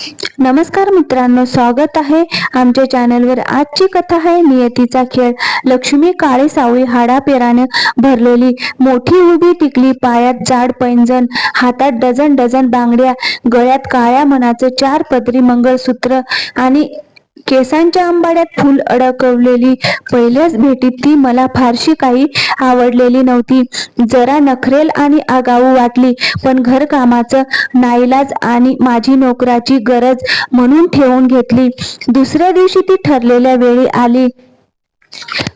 नमस्कार मित्रांनो स्वागत आहे आमच्या चॅनलवर. आजची कथा आहे नियतीचा खेळ. लक्ष्मी काळी सावळी हाडापेराने भरलेली. मोठी उभी टिकली पायात जाड पैंजण हातात डझन डझन बांगड्या गळ्यात काळ्या मनाचे चार पदरी मंगळसूत्र आणि केसांच्या आंबाड्यात फुल अडकवलेली पहिल्याच भेटीत ती मला फारशी काही आवडलेली नव्हती. जरा नखरेल आणि आगाऊ वाटली पण घरकामाचं नाईलाज आणि माझी नोकराची गरज म्हणून ठेवून घेतली. दुसऱ्या दिवशी ती ठरलेल्या वेळी आली.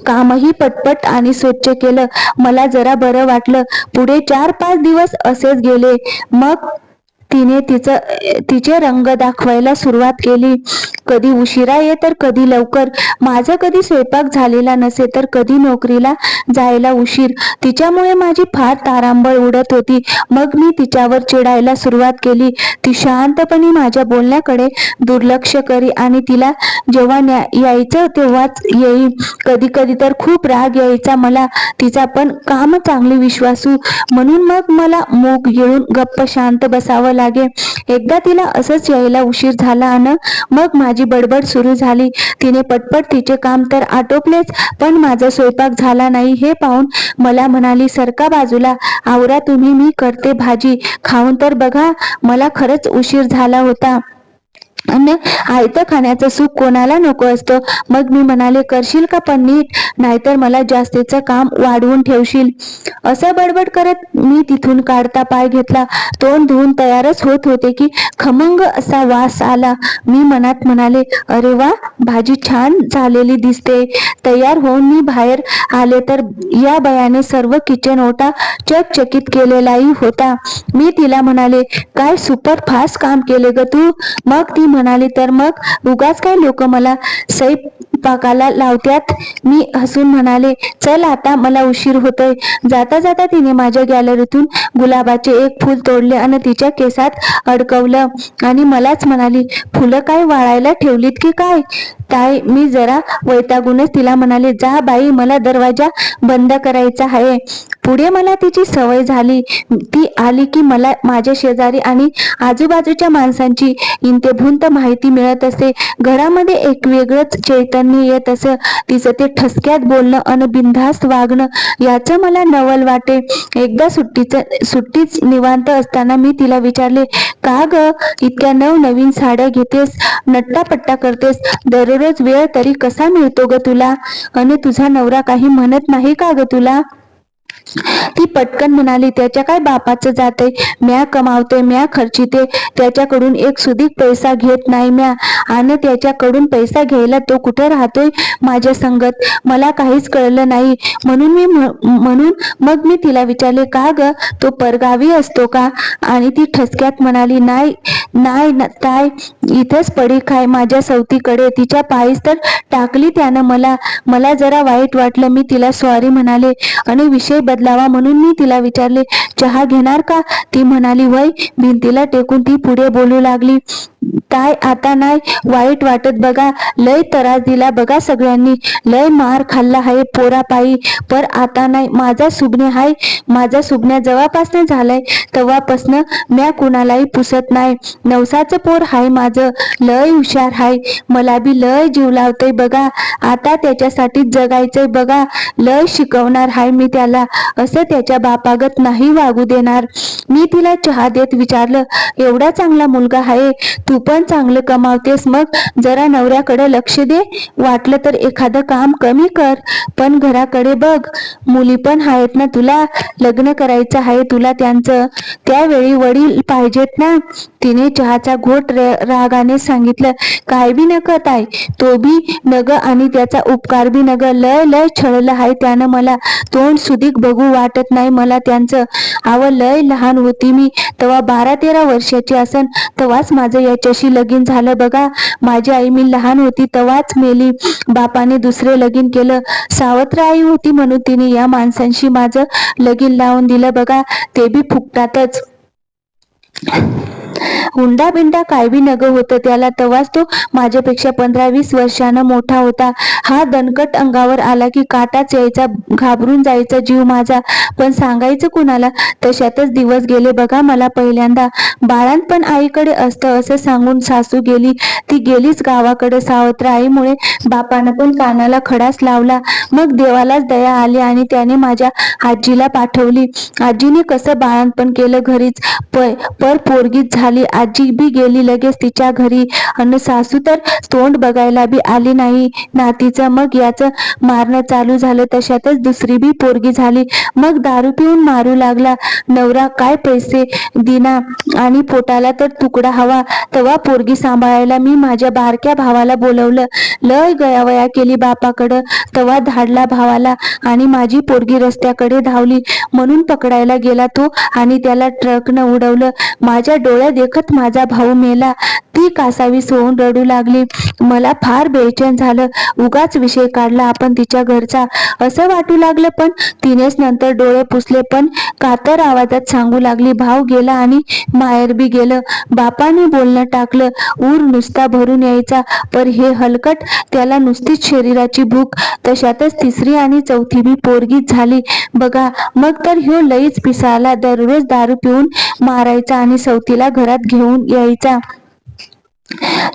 कामही पटपट आणि स्वच्छ केलं. मला जरा बरं वाटलं. पुढे चार पाच दिवस असेच गेले. मग तिने तिचं तिचे रंग दाखवायला सुरुवात केली. कधी उशिरा ये तर कधी लवकर. माझा कधी स्वयंपाक झालेला नसे तर कधी नोकरीला जायला उशीर. तिच्यामुळे माझी फार तारांबळ उडत होती. मग मी तिच्यावर चिडायला सुरुवात केली. ती शांतपणे माझ्या बोलण्याकडे दुर्लक्ष करी आणि तिला जेव्हा यायचं तेव्हाच येई कधी कधी तर खूप राग यायचा मला. तिचा पण काम चांगली विश्वासू. म्हणून मग मला मूग येऊन गप्प शांत बसावं लागे. एकदा तिला असंच यायला उशीर झाला आणि मग माझी बडबड सुरू झाली. तिने पटपट तिचे काम तर आटोपलेच पण माझा स्वयंपाक झाला नाही हे पाहून मला म्हणाली सरका बाजूला. आवरा तुम्ही मी करते भाजी. खाऊन तर बघा मला खरंच उशीर झाला होता. अन्न आयतं खाण्याचं सुख कोणाला नको असतं? मग मी म्हणाले करशील का पण नीट नाहीतर मला जास्तीचं काम वाढवून ठेवशील. असं बडबड करत मी तिथून काढता पाय घेतला. तोंड धुवून तयारच होत होते की खमंग असा वास आला. मी मनात म्हणाले अरे वा भाजी छान झालेली दिसते. तयार होऊन मी बाहेर आले तर या बयाने सर्व किचन ओटा चकचकीत केलेलाही होता. मी तिला म्हणाले काय सुपर फास्ट काम केले ग तू? मग ती म्हणाले तर मग उगाच काय लोक मला स्वयंपाकाला लावत्यात? मी हसून म्हणाले चल आता मला उशीर होतोय. जाता जाता तिने माझ्या गॅलरीतून गुलाबाचे एक फूल तोडले आणि तिच्या केसात अडकवलं. आणि मलाच म्हणाली फुलं काय वाळायला ठेवलीत की काय? ताई मी जरा वैतागूनच तिला म्हणाले जा बाई मला दरवाजा बंद करायचा आहे. पुढे मला तिची सवय झाली. ती आली की मला माझ्या शेजारी आणि आजूबाजूच्या माणसांची इंतेभुंत माहिती मिळत असे. घरामध्ये एक वेगळंच चैतन्य येत असं तिचं ते ठसक्यात बोलणं अन बिनधास्त वागणं याचं मला नवल वाटे. एकदा सुट्टीचं सुट्टीच निवांत असताना मी तिला विचारले का ग इतक्या नवनवीन साड्या घेतेस नट्टापट्टा करतेस? दर दररोज वेळ तरी कसा मिळतो ग तुला? आणि तुझा नवरा काही म्हणत नाही का ग तुला? ती पटकन म्हणाली त्याच्या काय बापाचं जाते म्या कमावते म्या खर्चिते त्याच्याकडून एक सुधीक पैसा घेत नाही म्या. आणि त्याच्याकडून पैसा घ्यायला तो कुठं राहतोय माझ्या संगत? मला काहीच कळलं नाही. म्हणून मी म्हणून मग मी तिला विचारले का ग? तो परगावी असतो का? आणि ती ठसक्यात म्हणाली नाही नाही ताय इथेच पडी खाय माझ्या सवतीकडे. तिच्या पायीस तर टाकली त्यानं मला. मला जरा वाईट वाटलं. मी तिला सॉरी म्हणाले आणि विषय बदलावा म्हणून मी तिला विचारले चहा घेणार का? ती म्हणाली वय. भिंतीला टेकून ती पुढे बोलू लागली. काय आता नाही? वाईट वाटत बघा. लय त्रास दिला बघा सगळ्यांनी. लय मार खाल्ला आहे पोरापायी. पर आता नाही माझा सुबणे हाय. माझा सुबण्या जवळपासनं झालाय. तेव्हापासनं म्या कुणालाही पुसत नाही. नवसाचं पोर हाय माझं. लय हुशार हाय. मला बी लय जीव लावतय बघा. आता त्याच्यासाठी जगायचंय बघा. लय शिकवणार हाय मी त्याला. असं त्याच्या बापागत नाही वागू देणार. मी तिला चहा देत विचारलं एवढा चांगला मुलगा आहे तू तू पण चांगलं कमावतेस मग जरा नवऱ्याकडे लक्ष दे. वाटलं तर एखादं काम कमी कर पण घराकडे बघ. मुली पण आहेत ना तुला लग्न करायचं आहे तुला त्यांचं. त्यावेळी वडील पाहिजेत ना. तिने चहाचा घोट रागाने सांगितलं काय बी नकत आहे तो बी नग आणि त्याचा उपकार बी नग. लय लय छळलं आहे त्यानं मला. तोंड सुधीक बघू वाटत नाही मला त्यांचं. आव लय लहान होती मी. तेव्हा बारा तेरा वर्षाची असन तेव्हाच माझं त्याच्याशी लगीन झालं बघा. माझी आई मी लहान होती तवाच मेली. बापाने दुसरे लगीन केलं. सावत्र आई होती म्हणून तिने या माणसांशी माझं लगीन लावून दिलं बघा. ते बी फुकटातच. हुंडा बिंडा काय बी नग होतं त्याला तवाच तो माझ्यापेक्षा पंधरा वीस वर्षानं मोठा होता. हा दणकट अंगावर आला की काटाच यायचा घाबरून जायचा जीव माझा. पण सांगायचं कुणाला? तशातच दिवस गेले बघा मला पहिल्यांदा. बाळांपण आईकडे असतं असं सांगून सासू गेली. ती गेलीच गावाकडे सावत्र आईमुळे बापानं पण कानाला खडाच लावला. मग देवालाच दया आली आणि त्याने माझ्या आजीला पाठवली. आजीने कसं बाळांपण केलं घरीच. प पर पोरगीच झाली. आजी बी गेली लगेच तिच्या घरी. अन सासू तर तोंड बघायला बी आली नाही. नातीचं मग याचं मारणं चालू झालं. तशातच दुसरी बी पोरगी झाली. मग दारू पिऊन मारू लागला. नवरा काय पैसे दिना आणि पोटाला तर तुकडा हवा. तेव्हा पोरगी सांभाळायला मी माझ्या बारक्या भावाला बोलवलं. लय गयावया केली बापाकडं. तेव्हा धाडला भावाला आणि माझी पोरगी रस्त्याकडे धावली. म्हणून पकडायला गेला तो आणि त्याला ट्रकनं उडवलं. माझ्या डोळ्यात देखत माझा भाऊ मेला. ती कासावी सोहून रडू लागली. मला फार बेचैन झालं. उगाच विषय काढला आपण तिच्या घरचा. असं वाटू लागलं पण तिनेच नंतर डोळे पुसले पण कातर आवाजात सांगू लागली. भाव गेला आणि माहेर बी गेलं. बापाने बोलणं टाकलं. ऊर नुसता भरून यायचा. पर हे हलकट त्याला नुसतीच शरीराची भूक. तशातच तिसरी आणि चौथी बी पोरगीच झाली. बघा मग तर ह्यो लईच पिसाला दररोज दारू पिऊन मारायचा आणि सवतीला घरात घेऊन यायचा.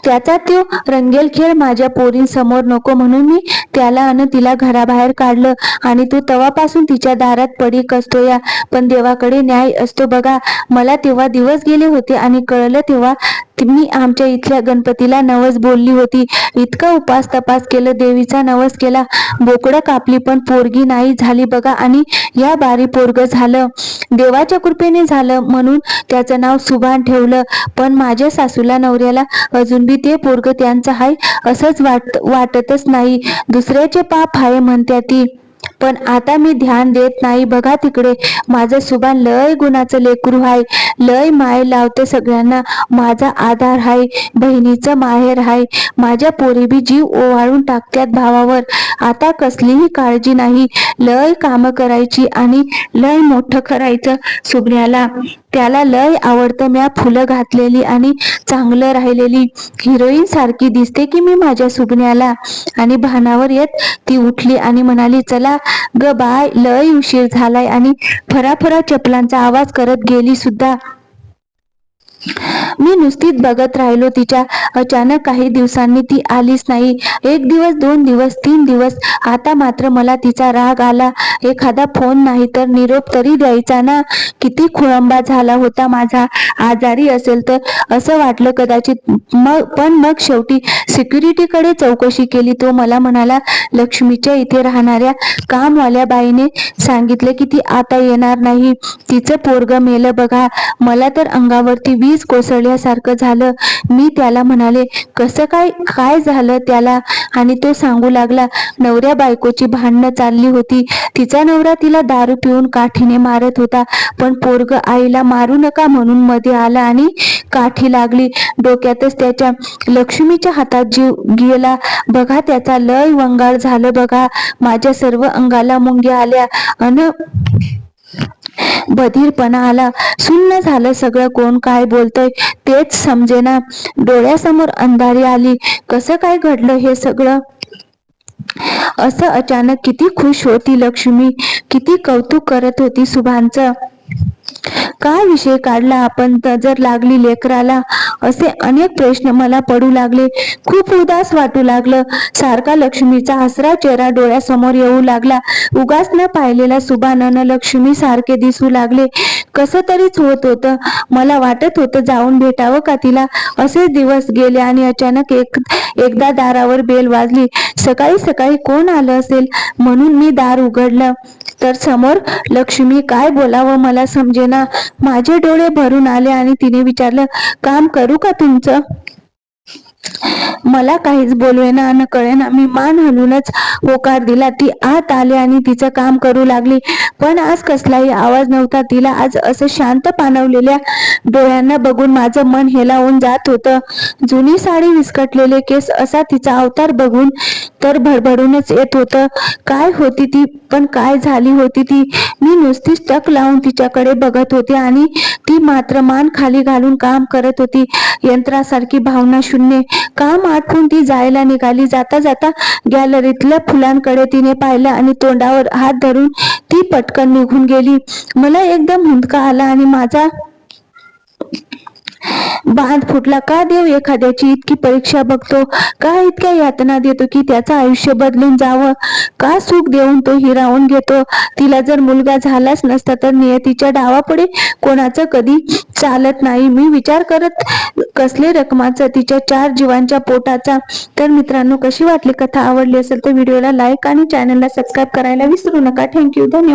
त्याचा तो रंगेल खेळ माझ्या पोरींसमोर नको म्हणून मी त्याला अन तिला घराबाहेर काढलं. आणि तो तवापासून तिच्या दारात पडी कसतो या. पण देवाकडे न्याय असतो बघा. मला तेव्हा दिवस गेले होते आणि कळलं तेव्हा मी आमच्या इथल्या गणपतीला नवस बोलली होती. इतका उपास तपास केलं देवीचा नवस केला. बोकडं कापली पण पोरगी नाही झाली बघा. आणि या बारी पोरग झालं. देवाच्या कृपेने झालं म्हणून त्याचं नाव सुभान ठेवलं. पण माझ्या सासूला नवऱ्याला अजून बी ते पोरग त्यांचं हाय असंच वाट वाटतच नाही. दुसऱ्याचे पाप हाय म्हणत्या ती. पण आता मी ध्यान देत नाही. बघा तिकडे माझं सुभान लय गुणाचं लेकरू हाय. लय माय लावते सगळ्यांना. माझा आधार हाय. बहिणीचं माहेर हाय. माझ्या पोरी बी जीव ओवाळून टाकत्यात भावावर. आता कसलीही काळजी नाही. लय काम करायची आणि लय मोठं करायचं सुगण्याला. त्याला लय आवडतं म्या फुलं घातलेली आणि चांगलं राहिलेली. हिरोईन सारखी दिसते की मी माझ्या सुगण्याला. आणि भानावर येत ती उठली आणि म्हणाली चला ग बाय लय उशीर झालाय आणि फराफरा चपलांचा आवाज करत गेली सुद्धा मी नुसतीच बघत राहिलो तिच्या अचानक काही दिवसांनी ती आलीच नाही. एक दिवस दोन दिवस तीन दिवस आता मात्र मला तिचा राग आला. एखादा फोन नाही तर निरोप तरी द्यायचा ना? किती खुळंबा झाला होता माझा. आजारी असेल तर असं वाटलं कदाचित. मग पण मग शेवटी सिक्युरिटीकडे चौकशी केली. तो मला म्हणाला लक्ष्मीच्या इथे राहणाऱ्या कामवाल्या बाईने सांगितलं की ती आता येणार नाही. तिचं पोरग मेलं बघा. मला तर अंगावरती वीज कोसळ कोसळल्यासारखं झालं. मी त्याला म्हणाले कसं काय काय झालं त्याला? आणि तो सांगू लागला नवऱ्या बायकोची भांडणं चालली होती. तिचा नवरा तिला दारू पिऊन काठीने मारत होता पण पोरग आईला मारू नका म्हणून मध्ये आला आणि काठी लागली. डोक्यातच त्याच्या लक्ष्मीच्या हातात जीव गेला. बघा त्याचा लय वंगाळ झालं बघा. माझ्या सर्व अंगाला मुंग्या आल्या. अन बधीरपणा आला सुन्न झालं सगळं कोण काय बोलतय तेच समजेना. डोळ्यासमोर अंधारी आली कसं काय घडलं हे सगळं? असं अचानक किती खुश होती लक्ष्मी किती कौतुक करत होती सुभानचं. काय विषय काढला आपण? नजर लागली लेकराला असे अनेक प्रश्न मला पडू लागले. खूप उदास वाटू लागलं. सारखा लक्ष्मीचा हसरा चेहरा डोळ्यासमोर येऊ लागला. उगाच न पाहिलेला सुभानन लक्ष्मी सारखे दिसू लागले. कस तरीच होत होतं. मला वाटत होतं जाऊन भेटावं का तिला? असे दिवस गेले आणि अचानक एक एकदा दारावर बेल वाजली. सकाळी सकाळी कोण आलं असेल? म्हणून मी दार उघडलं. तर समोर लक्ष्मी काय बोलावं मला समजेना? माझे डोळे भरून आले आणि तिने विचारलं काम करू का तुमचं? मला काहीच बोलवेना न कळेना. मी मान हलूनच होकार दिला. ती आत आली आणि तिचं काम करू लागली. पण आज कसलाही आवाज नव्हता. तिला आज असं शांत पाणवलेल्या डोळ्यांना बघून माझं मन हेलावून जात होतं. जुनी साडी विस्कटलेले केस असा तिचा अवतार बघून तर भडभडूनच येत होतं. काय होती ती? पण काय झाली होती ती? मी नुसतीच टक लावून तिच्याकडे बघत होते आणि ती मात्र मान खाली घालून काम करत होती. यंत्रासारखी भावना शून्य काम आठवून ती जायला निघाली. जाता जाता गॅलरीतल्या फुलांकडे तिने पाहिलं आणि तोंडावर हात धरून ती पटकन निघून गेली. मला एकदम हुंदका आला आणि माझा बांध फुटला का देव एखाद्याची इतकी परीक्षा बघतो? का इतक्या यातना देतो की त्याचं आयुष्य बदलून जावं? का सुख देऊन तो हिरावून घेतो? तिला जर मुलगा झालाच नसता तर नियतीच्या डावापुढे कोणाचं कधी चालत नाही. मी विचार करत कसले रकमाचं तिच्या चार जीवांच्या पोटाचा. तर मित्रांनो कशी वाटली कथा? आवडली असेल तर व्हिडिओला लाईक आणि चॅनलला सबस्क्राईब करायला विसरू नका. थँक्यू धन्यवाद.